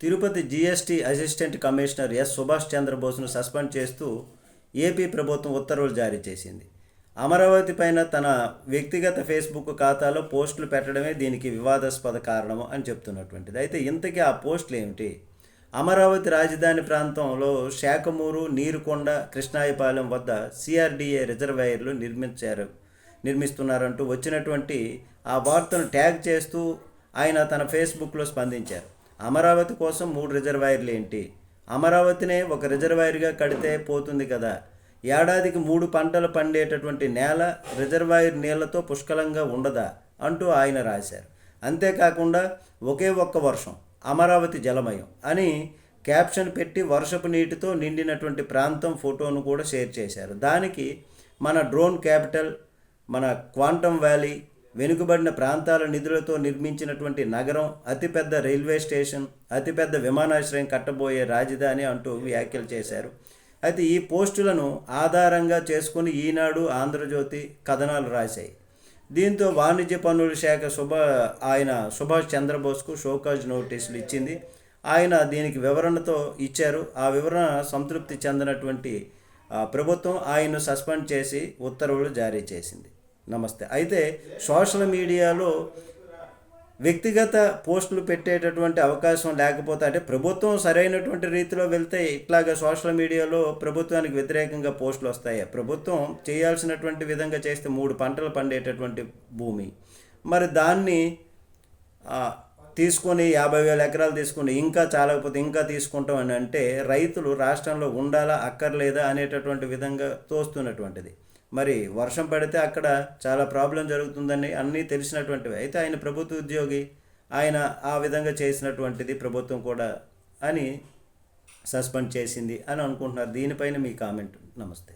Tirupati GST assistant commissioner S Subhash చంద్రబోస్ను suspend చేస్తూ AP ప్రభుత్వం ఉత్తర్వులు జారీ చేసింది. అమరావతి పైన తన వ్యక్తిగత ఫేస్బుక్ ఖాతాలో పోస్టులు పెట్టడమే దీనికి వివాదాస్పద కారణము అని చెప్తున్నటువంటిది. అయితే ఇంతకీ ఆ పోస్టులు ఏమిటి? అమరావతి రాజధాని ప్రాంతంలో శాఖమూరు నీరుకొండ కృష్ణాయపాలెం వద్ద సిఆర్డిఏ రిజర్వాయర్లు నిర్మించారు నిర్మిస్తున్నారంటూ వచ్చినటువంటి ఆ వార్తను ట్యాగ్ చేస్తూ ఆయన తన ఫేస్బుక్లో స్పందించారు. అమరావతి కోసం మూడు రిజర్వాయర్లు ఏంటి? అమరావతినే ఒక రిజర్వాయర్గా కడితే పోతుంది కదా. ఏడాదికి మూడు పంటలు పండేటటువంటి నేల రిజర్వాయర్ నీళ్ళతో పుష్కలంగా ఉండదా? అంటూ ఆయన రాశారు. అంతేకాకుండా ఒకే ఒక్క వర్షం అమరావతి జలమయం అని క్యాప్షన్ పెట్టి వర్షపు నీటితో నిండినటువంటి ప్రాంతం ఫోటోను కూడా షేర్ చేశారు. దానికి మన డ్రోన్ క్యాపిటల్ మన క్వాంటమ్ వ్యాలీ వెనుకబడిన ప్రాంతాల నిధులతో నిర్మించినటువంటి నగరం అతిపెద్ద రైల్వే స్టేషన్ అతిపెద్ద విమానాశ్రయం కట్టబోయే రాజధాని అంటూ వ్యాఖ్యలు చేశారు. అయితే ఈ పోస్టులను ఆధారంగా చేసుకుని ఈనాడు ఆంధ్రజ్యోతి కథనాలు రాశాయి. దీంతో వాణిజ్య పన్నుల శాఖ శుభ ఆయన సుభాష్ చంద్రబోస్కు షోకాజ్ నోటీసులు ఇచ్చింది. ఆయన దీనికి వివరణతో ఇచ్చారు. ఆ వివరణ సంతృప్తి చెందినటువంటి ప్రభుత్వం ఆయన్ను సస్పెండ్ చేసి ఉత్తర్వులు జారీ చేసింది. నమస్తే. అయితే సోషల్ మీడియాలో వ్యక్తిగత పోస్టులు పెట్టేటటువంటి అవకాశం లేకపోతే అంటే ప్రభుత్వం సరైనటువంటి రీతిలో వెళ్తే ఇట్లాగ సోషల్ మీడియాలో ప్రభుత్వానికి వ్యతిరేకంగా పోస్టులు వస్తాయి? ప్రభుత్వం చేయాల్సినటువంటి విధంగా చేస్తే మూడు పంటలు పండేటటువంటి భూమి. మరి దాన్ని తీసుకొని యాభై వేల ఎకరాలు తీసుకొని ఇంకా చాలకపోతే ఇంకా తీసుకుంటాం అని అంటే రైతులు రాష్ట్రంలో ఉండాలా అక్కర్లేదా అనేటటువంటి విధంగా తోస్తున్నటువంటిది. మరి వర్షం పడితే అక్కడ చాలా ప్రాబ్లం జరుగుతుందని అన్నీ తెలిసినటువంటివి. అయితే ఆయన ప్రభుత్వ ఉద్యోగి ఆయన ఆ విధంగా చేసినటువంటిది ప్రభుత్వం కూడా అని సస్పెండ్ చేసింది అని అనుకుంటున్నారు. దీనిపైన మీ కామెంట్. నమస్తే.